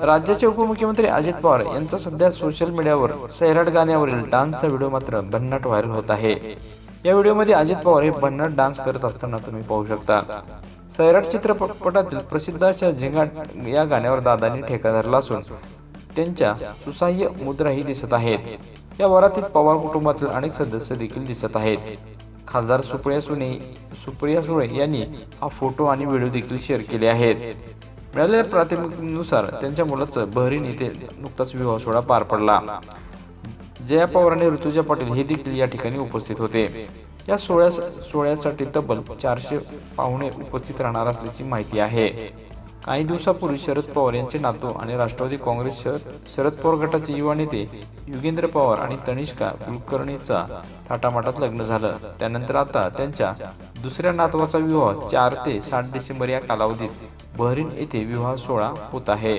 राज्याचे उपमुख्यमंत्री अजित पवार यांचा सध्या सोशल मीडियावर सैराट गाण्यावरील डान्सचा व्हिडिओ मात्र भन्नाट व्हायरल होत आहे. या व्हिडिओमध्ये अजित पवार हे भन्नाट डान्स करत असताना तुम्ही पाहू शकता. सैराट चित्रपटातील प्रसिद्ध अशा झिंगाट या गाण्यावर दादांनी ठेका धरला असून त्यांच्या सुसाह्य मुद्राही दिसत आहेत. या वरातील पवार कुटुंबातील अनेक सदस्य देखील दिसत आहेत. खासदार सुप्रिया सुने सुप्रिया सुळे यांनी हा फोटो आणि व्हिडिओ देखील शेअर केले आहेत. मिळालेल्या प्राथमिकनुसार त्यांच्या मुलाचं बहरीन येथे नुकताच विवाह सोहळा पार पडला. जया पवार आणि ऋतुजा पाटील हे देखील या ठिकाणी उपस्थित होते. या सोहळ्या सोहळ्यासाठी तब्बल चारशे पाहुणे उपस्थित राहणार असल्याची माहिती आहे. काही दिवसापूर्वी शरद पवार यांचे नातू आणि राष्ट्रवादी काँग्रेस शरद शरद पवार गटाचे युवा नेते युगेंद्र पवार आणि तनिष्का कुलकर्णीचा थाटामाटात लग्न झालं. त्यानंतर आता त्यांच्या दुसऱ्या नातवाचा विवाह चार ते सात डिसेंबर या कालावधीत बहरीन येथे विवाह सोहळा होत आहे.